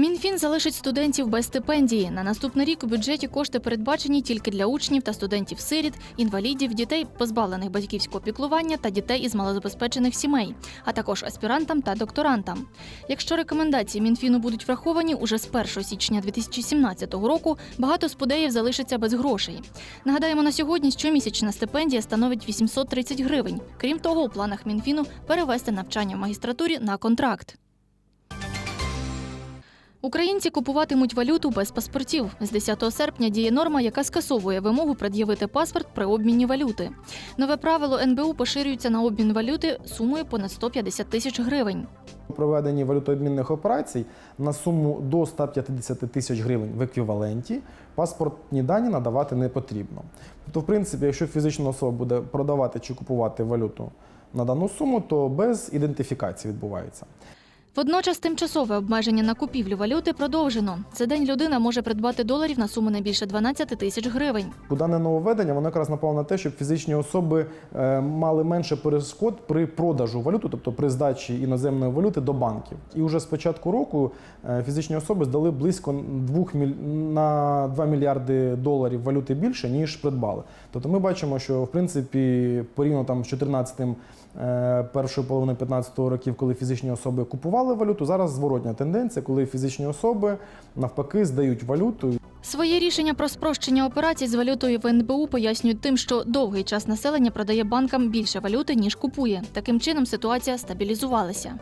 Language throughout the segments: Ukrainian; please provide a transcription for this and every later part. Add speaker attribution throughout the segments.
Speaker 1: Мінфін залишить студентів без стипендії. На наступний рік у бюджеті кошти передбачені тільки для учнів та студентів-сиріт, інвалідів, дітей, позбавлених батьківського піклування та дітей із малозабезпечених сімей, а також аспірантам та докторантам. Якщо рекомендації Мінфіну будуть враховані, уже з 1 січня 2017 року багато спудеїв залишаться без грошей. Нагадаємо, на сьогодні щомісячна стипендія становить 830 гривень. Крім того, у планах Мінфіну перевести навчання в магістратурі на контракт. Українці купуватимуть валюту без паспортів. З 10 серпня діє норма, яка скасовує вимогу пред'явити паспорт при обміні валюти. Нове правило НБУ поширюється на обмін валюти сумою понад 150 тисяч гривень.
Speaker 2: У проведенні валютообмінних операцій на суму до 150 тисяч гривень в еквіваленті паспортні дані надавати не потрібно. Тобто, в принципі, якщо фізична особа буде продавати чи купувати валюту на дану суму, то без ідентифікації відбувається.
Speaker 1: Водночас тимчасове обмеження на купівлю валюти продовжено. За день людина може придбати доларів на суму не більше 12 тисяч гривень.
Speaker 2: Дане нововведення воно якраз направлено на те, щоб фізичні особи е, мали менше перешкод при продажу валюти, тобто при здачі іноземної валюти до банків. І вже з початку року е, фізичні особи здали близько 2 міль... на 2 мільярди доларів валюти більше, ніж придбали. Тобто ми бачимо, що в принципі порівняно там з 14 е, першої половини 15 років, коли фізичні особи купували валюту, зараз зворотня тенденція, коли фізичні особи навпаки здають валюту
Speaker 1: Своє рішення про спрощення операцій з валютою в НБУ пояснюють тим, що довгий час населення продає банкам більше валюти, ніж купує. Таким чином ситуація стабілізувалася.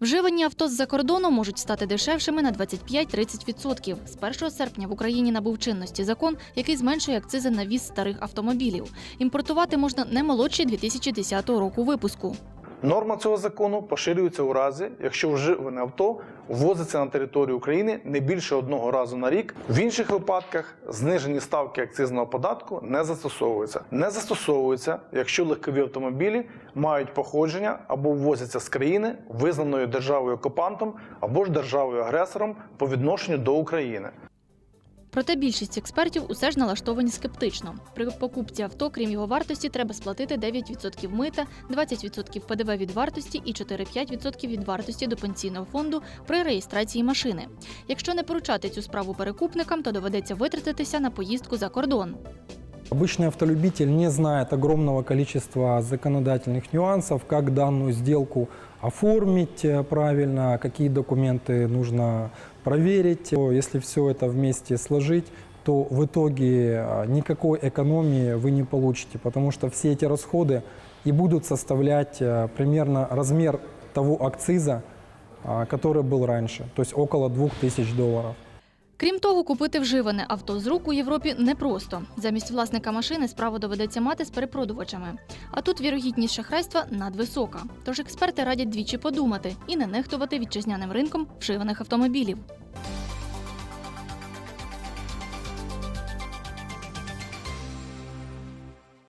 Speaker 1: Вживані авто з-за кордону можуть стати дешевшими на 25-30%. З 1 серпня в Україні набув чинності закон, який зменшує акцизи на віз старих автомобілів. Імпортувати можна не молодші 2010 року випуску.
Speaker 3: Норма цього закону поширюється у разі, якщо вживане авто ввозиться на територію України не більше одного разу на рік. В інших випадках знижені ставки акцизного податку не застосовуються. Не застосовуються, якщо легкові автомобілі мають походження або ввозяться з країни, визнаної державою окупантом або ж державою агресором по відношенню до України.
Speaker 1: Проте більшість експертів усе ж налаштовані скептично. При покупці авто, крім його вартості, треба сплатити 9% мита, 20% ПДВ від вартості і 4-5% від вартості до пенсійного фонду при реєстрації машини. Якщо не поручати цю справу перекупникам, то доведеться витратитися на поїздку за кордон.
Speaker 4: Обычный автолюбитель не знает огромного количества законодательных нюансов, как данную сделку оформить э, правильно, какие документы нужно проверить. Если все это вместе сложить, то в итоге э, никакой экономии вы не получите, потому что все эти расходы и будут составлять э, примерно размер того акциза, а, который был раньше, то есть около 2000 долларов.
Speaker 1: Крім того, купити вживане авто з рук у Європі непросто. Замість власника машини справу доведеться мати з перепродувачами. А тут вірогідність шахрайства надвисока. Тож експерти радять двічі подумати і не нехтувати вітчизняним ринком вживаних автомобілів.